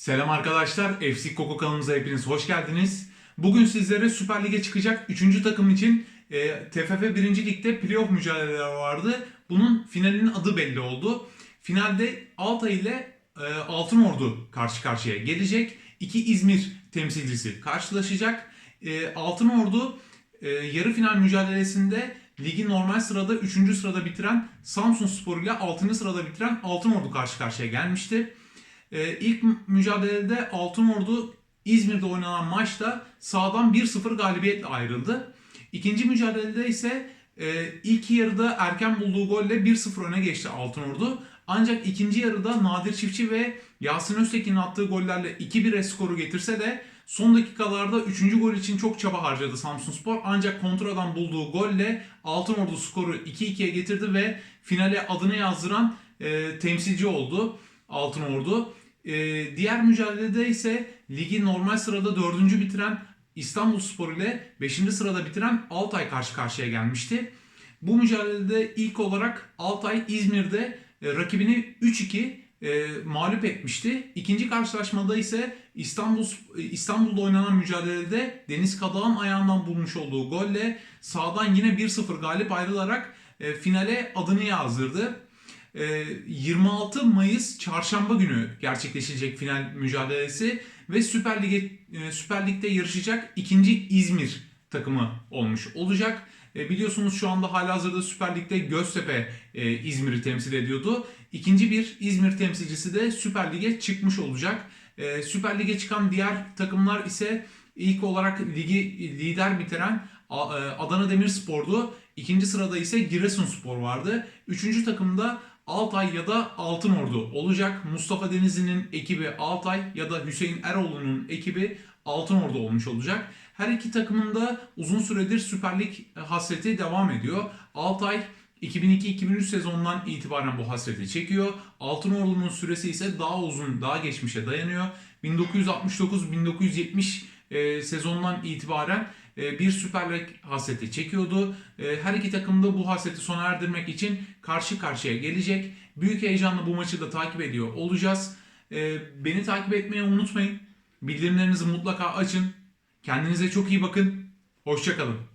Selam arkadaşlar. FC Koko kanalımıza hepiniz hoş geldiniz. Bugün sizlere Süper Lig'e çıkacak 3. takım için e, TFF 1. Lig'de playoff mücadeleleri vardı. Bunun finalinin adı belli oldu. Finalde Altay ile e, Altınordu karşı karşıya gelecek. İki İzmir temsilcisi karşılaşacak. E, Altınordu e, yarı final mücadelesinde ligi normal sırada 3. sırada bitiren Samsun Spor ile 6. sırada bitiren Altınordu karşı karşıya gelmişti. Ee, ilk mücadelede Altınordu İzmir'de oynanan maçta sağdan 1-0 galibiyetle ayrıldı. İkinci mücadelede ise e, ilk yarıda erken bulduğu golle 1-0 öne geçti Altınordu. Ancak ikinci yarıda Nadir Çiftçi ve Yasin Öztekin'in attığı gollerle 2-1'e skoru getirse de son dakikalarda 3. gol için çok çaba harcadı Samsunspor. Ancak kontradan bulduğu golle Altınordu skoru 2-2'ye getirdi ve finale adını yazdıran e, temsilci oldu Altınordu. E, diğer mücadelede ise ligi normal sırada 4. bitiren İstanbulspor ile 5. sırada bitiren Altay karşı karşıya gelmişti. Bu mücadelede ilk olarak Altay İzmir'de e, rakibini 3-2 e, mağlup etmişti. İkinci karşılaşmada ise İstanbul İstanbul'da oynanan mücadelede Deniz Kadağ'ın ayağından bulmuş olduğu golle sağdan yine 1-0 galip ayrılarak e, finale adını yazdırdı. E, 26 Mayıs çarşamba günü gerçekleşecek final mücadelesi ve Süper Lig'e e, Süper Lig'de yarışacak ikinci İzmir takımı olmuş olacak. E, biliyorsunuz şu anda halihazırda Süper Lig'de Göztepe e, İzmir'i temsil ediyordu. İkinci bir İzmir temsilcisi de Süper Lig'e çıkmış olacak. Süper Lig'e çıkan diğer takımlar ise ilk olarak ligi lider bitiren Adana Demirspor'du. İkinci sırada ise Giresunspor vardı. Üçüncü takımda Altay ya da Altınordu olacak. Mustafa Denizli'nin ekibi Altay ya da Hüseyin Eroğlu'nun ekibi Altınordu olmuş olacak. Her iki takımın da uzun süredir Süper Lig hasreti devam ediyor. Altay 2002-2003 sezonundan itibaren bu hasreti çekiyor. Altınordu'nun süresi ise daha uzun, daha geçmişe dayanıyor. 1969-1970 e, sezonundan itibaren e, bir Süper Lig hasreti çekiyordu. E, her iki takım da bu hasreti sona erdirmek için karşı karşıya gelecek. Büyük heyecanla bu maçı da takip ediyor olacağız. E, beni takip etmeyi unutmayın. Bildirimlerinizi mutlaka açın. Kendinize çok iyi bakın. Hoşçakalın.